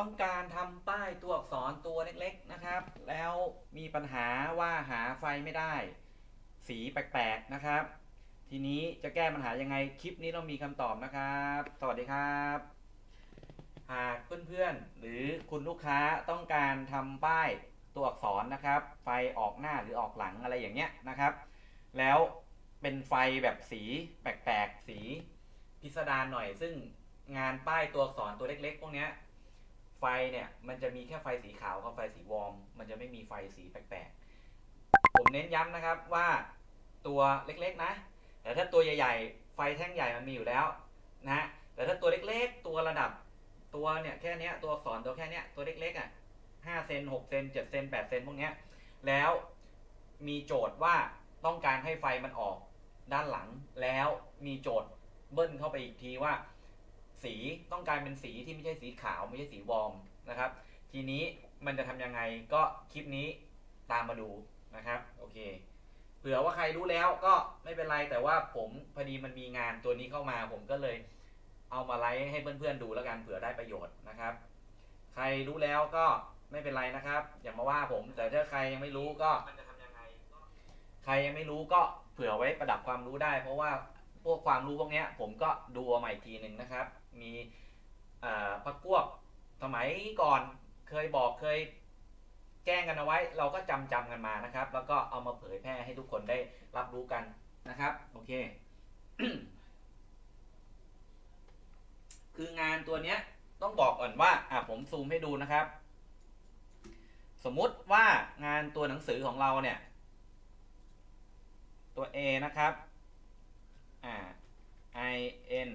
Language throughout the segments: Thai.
ต้องการทำป้ายตัวอักษรตัวเล็กๆนะครับ แล้วมีปัญหาว่าหาไฟไม่ได้ สีแปลกๆนะครับ ทีนี้จะแก้ปัญหายังไงคลิปนี้เรามีคำตอบนะครับ สวัสดีครับหากเพื่อนๆหรือคุณลูกค้าต้องการทำป้ายตัวอักษรนะครับ ไฟออกหน้าหรือออกหลังอะไรอย่างเงี้ยนะครับ แล้วเป็นไฟแบบสีแปลกๆสีพิสดารหน่อย ซึ่งงานป้ายตัวอักษรตัวเล็ก ๆ พวกเนี้ย ไฟเนี่ยมันจะมีแค่ไฟสีขาวกับไฟสีวอร์ม มันจะไม่มีไฟสีแปลกๆ ผมเน้นย้ำนะครับว่าตัวเล็กๆนะ แต่ถ้าตัวใหญ่ๆ ไฟแท่งใหญ่มันมีอยู่แล้วนะแต่ถ้าตัวเล็กๆ ตัวระดับตัวเนี่ยแค่เนี้ยตัวสอักษรตัวแค่เนี้ยตัวเล็กๆอะห้าเซนหกเซนเจ็ดเซนแปดเซนพวกเนี้ยแล้วมีโจทย์ว่าต้องการให้ไฟมันออกด้านหลัง แล้วมีโจทย์เบิ้ลเข้าไปอีกทีว่า สีต้องการเป็นสีที่ไม่ใช่สีขาวไม่ใช่สีวอร์มนะครับ ทีนี้มันจะทำยังไงก็คลิปนี้ตามมาดูนะครับโอเคเผื่อว่าใครรู้แล้วก็ไม่เป็นไรแต่ว่าผมพอดีมันมีงานตัวนี้เข้ามา ผมก็เลยเอามาไลฟ์ให้เพื่อนๆดูแล้วกันเผื่อได้ประโยชน์นะครับ ใครรู้แล้วก็ไม่เป็นไรนะครับ อย่ามาว่าผมแต่ถ้าใครยังไม่รู้ก็มันจะทำยังไงใครยังไม่รู้ก็เผื่อไว้ประดับความรู้ได้ เพราะว่าพวกความรู้พวกนี้ผมก็ดูเอาใหม่ทีหนึ่งนะครับ มีพักพวกสมัยก่อนเคยบอกเคยแจ้งกันเอาไว้ เราก็จำจำกันมานะครับ แล้วก็เอามาเผยแพร่ให้ทุกคนได้รับรู้กันนะครับโอเค คืองานตัวเนี้ยต้องบอกก่อนว่าอะผมซูมให้ดูนะครับ สมมุติว่างานตัวหนังสือของเราเนี่ย ตัว A นะครับอ่า I N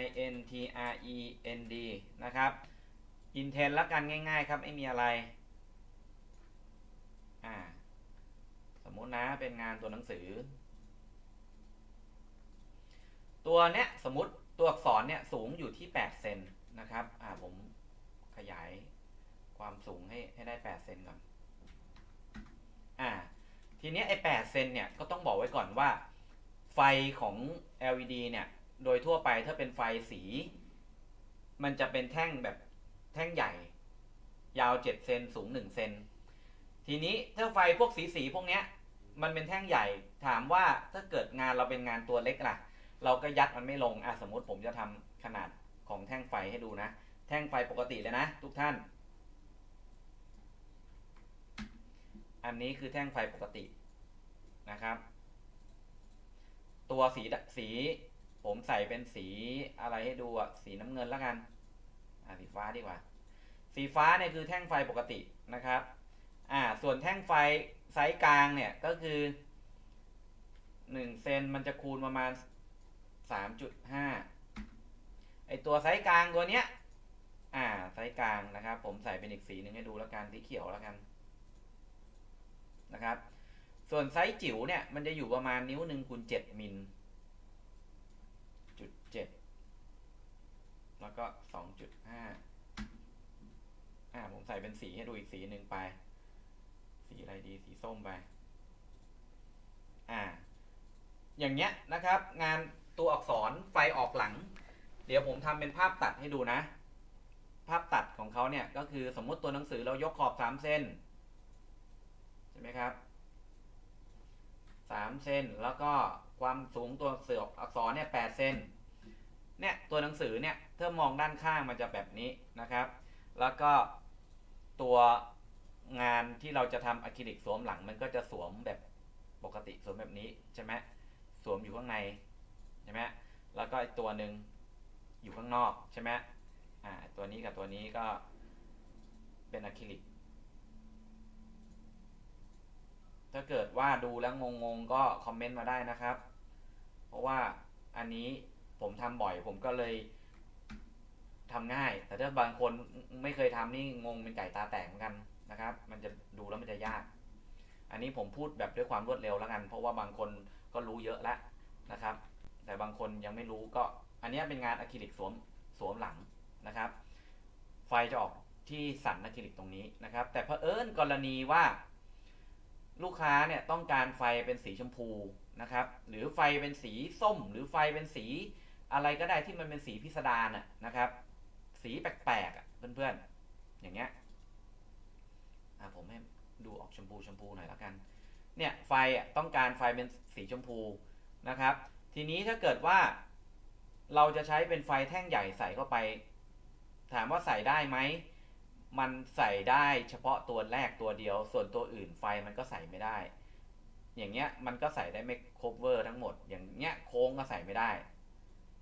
I N T R E N D นะครับ Intent ละกันง่ายๆครับ ไม่มีอะไร อ่า สมมุตินะเป็นงานตัวหนังสือ ตัวเนี้ยสมมติตัวอักษรเนี่ยสูงอยู่ที่ 8 เซนนะครับ อ่าผมขยายความสูงให้ให้ได้ 8 เซนก่อน อ่า ทีเนี้ยไอ้ 8 เซนเนี่ย ก็ต้องบอกไว้ก่อนว่า ไฟของ LED เนี่ย โดยทั่วไปถ้าเป็นไฟสี มันจะเป็นแท่งแบบแท่งใหญ่ ยาว7เซนสูง1เซนทีนี้ถ้าไฟพวกสีสีๆพวกเนี้ย มันเป็นแท่งใหญ่ถามว่าถ้าเกิดงานเราเป็นงานตัวเล็กล่ะ เราก็ยัดมันไม่ลงอะสมมติผมจะทำขนาดของแท่งไฟให้ดูนะ แท่งไฟปกติเลยนะ ทุกท่าน อันนี้คือแท่งไฟปกตินะครับ ตัวสีสี ผมใส่เป็นสีอะไรให้ดูอะสีน้ำเงินแล้วกัน อะสีฟ้าดีกว่า สีฟ้าเนี่ยคือแท่งไฟปกตินะครับ อ่า ส่วนแท่งไฟไซส์กลางเนี่ยก็คือหนึ่งเซนมันจะคูณประมาณสามจุดห้าไอตัวไซส์กลางตัวเนี้ย อ่า ไซส์กลางนะครับ ผมใส่เป็นอีกสีหนึ่งให้ดูแล้วกันสีเขียวแล้วกัน นะครับ ส่วนไซส์จิ๋วเนี่ยมันจะอยู่ประมาณนิ้วหนึ่งคูณเจ็ดมิลจุดเจ็ดแล้วก็สองจุดห้าอ่า ผมใส่ เป็นสีให้ดูอีกสีหนึ่งไป สีอะไรดีสีส้มไป อ่า อย่างเงี้ยนะครับ งานตัวอักษรไฟออกหลัง เดี๋ยวผมทำเป็นภาพตัดให้ดูนะ ภาพตัดของเขาเนี่ยก็คือสมมุติตัวหนังสือเรายกขอบสามเส้นใช่ไหมครับสามเส้นแล้วก็ความสูงตัวเสืออักษรเนี่ยแปดเส้นเนี่ยตัวหนังสือเนี่ยถ้ามองด้านข้างมันจะแบบนี้นะครับ แล้วก็ ตัวงานที่เราจะทำอะคริลิกสวมหลังมันก็จะสวมแบบปกติสวมแบบนี้ใช่ไหมสวมอยู่ข้างในใช่ไหมแล้วก็อีกตัวหนึ่งอยู่ข้างนอกใช่ไหมอ่าตัวนี้กับตัวนี้ก็เป็นอะคริลิกถ้าเกิดว่าดูแล้วงงๆก็คอมเมนต์มาได้นะครับ เพราะว่าอันนี้ผมทำบ่อยผมก็เลย ทำง่าย แต่ถ้าบางคนไม่เคยทำนี่งงเป็นไก่ตาแตกเหมือนกันนะครับ มันจะดูแล้วมันจะยาก อันนี้ผมพูดแบบด้วยความรวดเร็วแล้วกัน เพราะว่าบางคนก็รู้เยอะแล้วนะครับ แต่บางคนยังไม่รู้ก็ อันนี้เป็นงานอะคริลิกสวมสวมหลังนะครับ ไฟจะออกที่สันอะคริลิกตรงนี้นะครับ แต่เผอิญกรณีว่า ลูกค้าเนี่ยต้องการไฟเป็นสีชมพูนะครับ หรือไฟเป็นสีส้ม หรือไฟเป็นสีอะไรก็ได้ที่มันเป็นสีพิสดารน่ะนะครับ สีแปลกๆอะเพื่อนๆ อย่างเงี้ยอะผมให้ดูออกชมพูชมพูหน่อยแล้วกัน เนี่ยไฟอะต้องการไฟเป็นสีชมพูนะครับ ทีนี้ถ้าเกิดว่า เราจะใช้เป็นไฟแท่งใหญ่ใส่เข้าไป ถามว่าใส่ได้ไหม มันใส่ได้เฉพาะตัวแรกตัวเดียว ส่วนตัวอื่นไฟมันก็ใส่ไม่ได้ อย่างเงี้ยมันก็ใส่ได้ไม่ cover ทั้งหมด อย่างเงี้ยโค้งก็ใส่ไม่ได้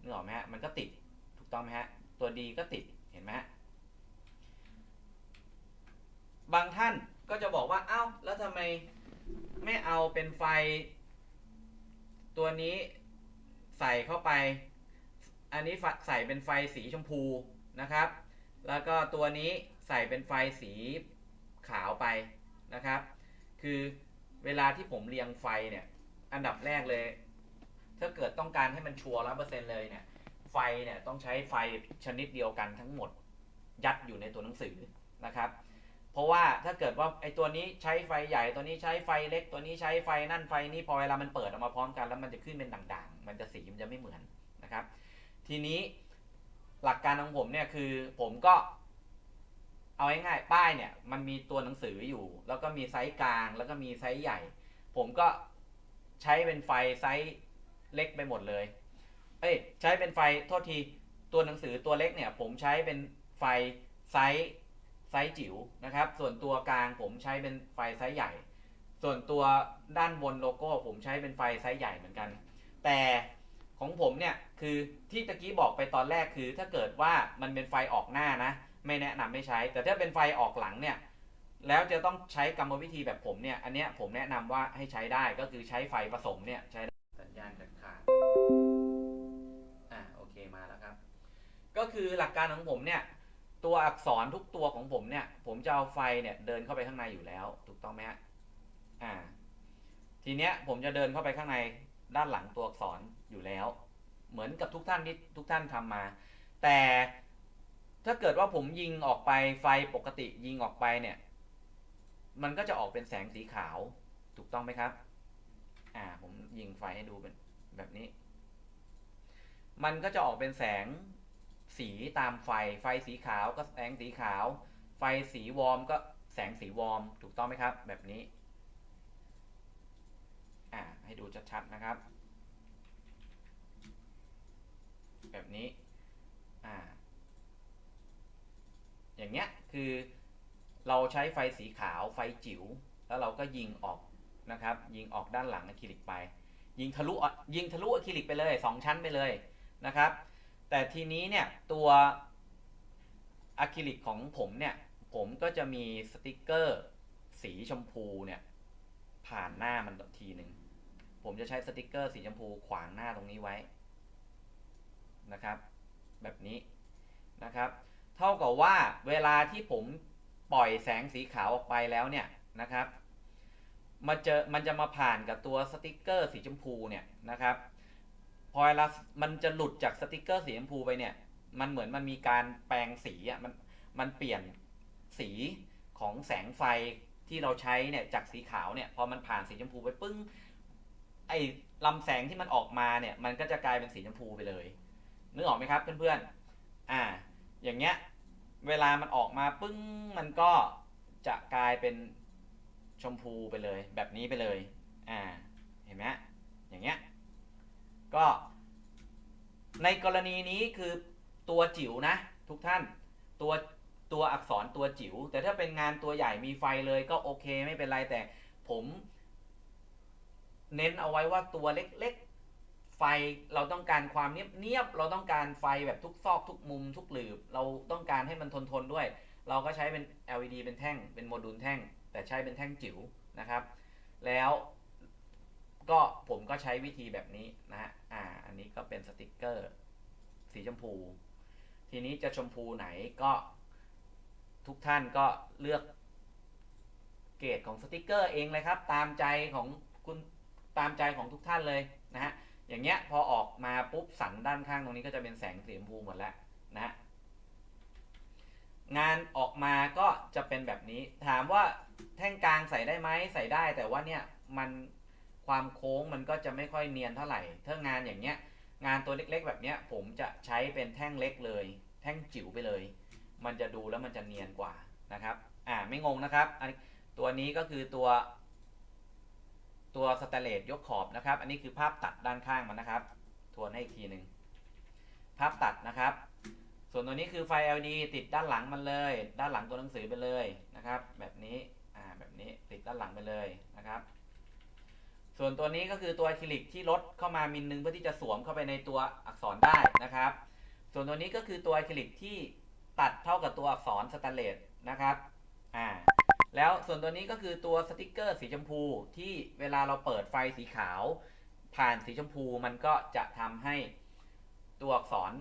นึกออกไหมฮะ มันก็ติดถูกต้องไหมฮะ ตัวดีก็ติดเห็นไหมบางท่านก็จะบอกว่าเอ้าแล้วทำไมไม่เอาเป็นไฟ ตัวนี้ใส่เข้าไป อันนี้ใส่เป็นไฟสีชมพูนะครับ แล้วก็ตัวนี้ใส่เป็นไฟสีขาวไปนะครับ คือเวลาที่ผมเรียงไฟเนี่ย อันดับแรกเลย ถ้าเกิดต้องการให้มันชัวร์ร้อเปอร์เซ็นเลยเนี่ย ไฟเนี่ยต้องใช้ไฟชนิดเดียวกันทั้งหมดยัดอยู่ในตัวหนังสือนะครับ เพราะว่าถ้าเกิดว่าไอ้ตัวนี้ใช้ไฟใหญ่ตัวนี้ใช้ไฟเล็กตัวนี้ใช้ไฟนั่นไฟนี้พอเวลามันเปิดออกมาพร้อมกันแล้วมันจะขึ้นเป็นด่างๆ มันจะสีมันจะไม่เหมือนนะครับ ทีนี้หลักการของผมเนี่ยคือผมก็เอาง่ายๆป้ายเนี่ยมันมีตัวหนังสืออยู่ แล้วก็มีไซส์กลางแล้วก็มีไซส์ใหญ่ ผมก็ใช้เป็นไฟไซส์เล็กไปหมดเลย เอ้ยใช้เป็นไฟโทษทีตัวหนังสือตัวเล็กเนี่ยผมใช้เป็นไฟไซส์ไซส์จิ๋วนะครับ ส่วนตัวกลางผมใช้เป็นไฟไซส์ใหญ่ ส่วนตัวด้านบนโลโก้ ผมใช้เป็นไฟไซส์ใหญ่เหมือนกัน แต่ของผมเนี่ยคือที่ตะกี้บอกไปตอนแรกคือ ถ้าเกิดว่ามันเป็นไฟออกหน้านะ ไม่แนะนำไม่ใช้ แต่ถ้าเป็นไฟออกหลังเนี่ยแล้วจะต้องใช้กรรมวิธีแบบผมเนี่ย อันเนี้ยผมแนะนำว่าให้ใช้ได้ก็คือใช้ไฟผสมเนี่ยใช้สัญญาณขาดขาด ก็คือหลักการของผมเนี่ยตัวอักษรทุกตัวของผมเนี่ย ผมจะเอาไฟเนี่ยเดินเข้าไปข้างในอยู่แล้ว ถูกต้องไหมฮะอ่า ทีเนี้ยผมจะเดินเข้าไปข้างในด้านหลังตัวอักษรอยู่แล้ว เหมือนกับทุกท่านที่ทุกท่านทำมา แต่ถ้าเกิดว่าผมยิงออกไปไฟปกติยิงออกไปเนี่ย มันก็จะออกเป็นแสงสีขาว ถูกต้องไหมครับ อ่า ผมยิงไฟให้ดูเป็นแบบนี้ มันก็จะออกเป็นแสง สีตามไฟ ไฟสีขาวก็แสงสีขาว ไฟสีวอร์มก็แสงสีวอร์ม ถูกต้องไหมครับ แบบนี้ อ่า ให้ดูชัดๆนะครับ แบบนี้ อ่า อย่างเงี้ย คือเราใช้ไฟสีขาวไฟจิ๋ว แล้วเราก็ยิงออกนะครับ ยิงออกด้านหลังอะคริลิกไป ยิงทะลุ ยิงทะลุอะคริลิกไปเลยสองชั้นไปเลยนะครับ แต่ทีนี้เนี่ยตัวอะคริลิกของผมเนี่ยผมก็จะมีสติกเกอร์สีชมพูเนี่ยผ่านหน้ามันทีหนึ่งผมจะใช้สติกเกอร์สีชมพูขวางหน้าตรงนี้ไว้นะครับ แบบนี้นะครับ เท่ากับว่าเวลาที่ผมปล่อยแสงสีขาวออกไปแล้วเนี่ยนะครับมาเจอมันจะมาผ่านกับตัวสติกเกอร์สีชมพูเนี่ยนะครับ พอเวลามันจะหลุดจากสติกเกอร์สีชมพูไปเนี่ย มันเหมือนมันมีการแปลงสีอะมันมันเปลี่ยนสีของแสงไฟที่เราใช้เนี่ยจากสีขาวเนี่ยพอมันผ่านสีชมพูไปปึ้งไอ้ลำแสงที่มันออกมาเนี่ยมันก็จะกลายเป็นสีชมพูไปเลยนึกออกไหมครับเพื่อนๆอ่า อย่างเงี้ยเวลามันออกมาปึ้งมันก็จะกลายเป็นชมพูไปเลย แบบนี้ไปเลย อ่า เห็นไหมอย่างเงี้ย ก็ ในกรณีนี้คือตัวจิ๋วนะ ทุกท่านตัวตัวอักษรตัวจิ๋วแต่ถ้าเป็นงานตัวใหญ่มีไฟเลยก็โอเคไม่เป็นไรแต่ผม เน้นเอาไว้ว่าตัวเล็กๆ ไฟเราต้องการความเนียบๆเราต้องการไฟแบบทุกซอกทุกมุมทุกหลืบ เราต้องการให้มันทนทนๆด้วย เราก็ใช้เป็น LED เป็นแท่ง เป็นโมดูลแท่ง แต่ใช้เป็นแท่งจิ๋วนะครับ แล้ว ก็ผมก็ใช้วิธีแบบนี้นะฮะ อ่า อันนี้ก็เป็นสติกเกอร์ สีชมพู ทีนี้จะชมพูไหนก็ทุกท่านก็เลือกเกรดของสติกเกอร์เองเลยครับ ตามใจของคุณตามใจของทุกท่านเลยนะฮะ อย่างเงี้ยพอออกมาปุ๊บสันด้านข้างตรงนี้ก็จะเป็นแสงสีชมพูหมดแล้วนะฮะ งานออกมาก็จะเป็นแบบนี้ ถามว่าแท่งกลางใส่ได้ไหมใส่ได้แต่ว่าเนี่ยมัน ความโค้งมันก็จะไม่ค่อยเนียนเท่าไหร่ถ้างานอย่างเงี้ยงานตัวเล็กๆ แบบเนี้ยผมจะใช้เป็นแท่งเล็กเลย แท่งจิ๋วไปเลย มันจะดูแล้วมันจะเนียนกว่านะครับอ่าไม่งงนะครับอันตัวนี้ก็คือตัว ตัวสแตเลสยกขอบนะครับ อันนี้คือภาพตัดด้านข้างมันนะครับ ทวนให้อีกทีหนึ่งภาพตัดนะครับ ส่วนตัวนี้คือไฟ LED ติดด้านหลังมันเลย ด้านหลังตัวหนังสือไปเลยนะครับ แบบนี้อ่าแบบนี้ติดด้านหลังไปเลยนะครับ ส่วนตัวนี้ก็คือตัวอะคริลิกที่ลดเข้ามามิลนึงเพื่อที่จะสวมเข้าไปในตัวอักษรได้นะครับ ส่วนตัวนี้ก็คือตัวอะคริลิกที่ตัดเท่ากับตัวอักษรสแตนเลสนะครับอ่าแล้วส่วนตัวนี้ก็คือตัวสติกเกอร์สีชมพูที่เวลาเราเปิดไฟสีขาว ผ่านสีชมพูมันก็จะทำให้ตัวอักษร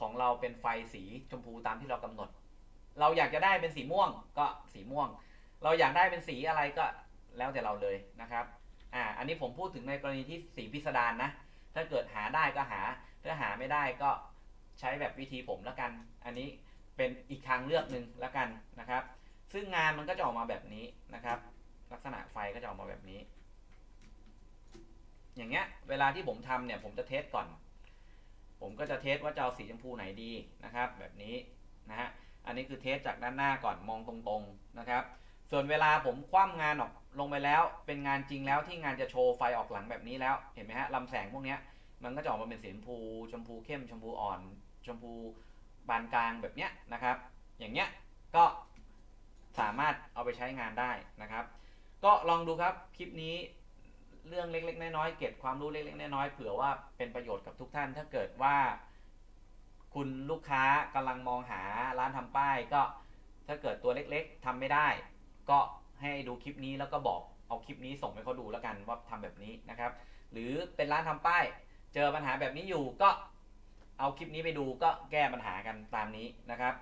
ของเราเป็นไฟสีชมพูตามที่เรากำหนด เราอยากจะได้เป็นสีม่วงก็สีม่วง เราอยากได้เป็นสีอะไรก็แล้วแต่เราเลยนะครับ อ่าอันนี้ผมพูดถึงในกรณีที่สีพิสดารนะถ้าเกิดหาได้ก็หา ถ้าหาไม่ได้ก็ใช้แบบวิธีผมแล้วกัน อันนี้เป็นอีกทางเลือกหนึ่งแล้วกันนะครับ ซึ่งงานมันก็จะออกมาแบบนี้นะครับ ลักษณะไฟก็จะออกมาแบบนี้ อย่างเงี้ยเวลาที่ผมทำเนี่ยผมจะเทสก่อน ผมก็จะเทสว่าจะเอาสีชมพูไหนดีนะครับ แบบนี้นะฮะอันนี้คือเทสจากด้านหน้าก่อนมองตรงๆนะครับ ส่วนเวลาผมคว่ำงานออกลงไปแล้ว เป็นงานจริงแล้วที่งานจะโชว์ไฟออกหลังแบบนี้แล้ว เห็นไหมฮะลำแสงพวกนี้มันก็จะออกมาเป็นสีชมพู ชมพูเข้ม ชมพูอ่อน ชมพูบานกลางแบบเนี้ยนะครับ อย่างเงี้ยก็สามารถเอาไปใช้งานได้นะครับ ก็ลองดูครับคลิปนี้เรื่องเล็ก ๆ น้อยๆเก็บความรู้เล็ก ๆ น้อยๆเผื่อว่าเป็นประโยชน์กับทุกท่าน ถ้าเกิดว่า คุณลูกค้ากำลังมองหาร้านทำป้ายก็ถ้าเกิดตัวเล็ก ๆทำไม่ได้ ก็ให้ดูคลิปนี้แล้วก็บอกเอาคลิปนี้ส่งให้เขาดูแล้วกันว่าทำแบบนี้นะครับ หรือเป็นร้านทำป้าย เจอปัญหาแบบนี้อยู่ก็เอาคลิปนี้ไปดูก็แก้ปัญหากันตามนี้นะครับ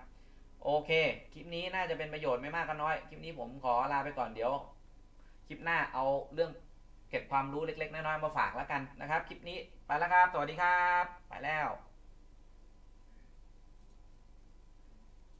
โอเค คลิปนี้น่าจะเป็นประโยชน์ไม่มากก็น้อย คลิปนี้ผมขอลาไปก่อนเดี๋ยว คลิปหน้าเอาเรื่องเก็บความรู้เล็กๆน้อยๆมาฝากแล้วกันนะครับ คลิปนี้ไปแล้วครับ สวัสดีครับ ไปแล้ว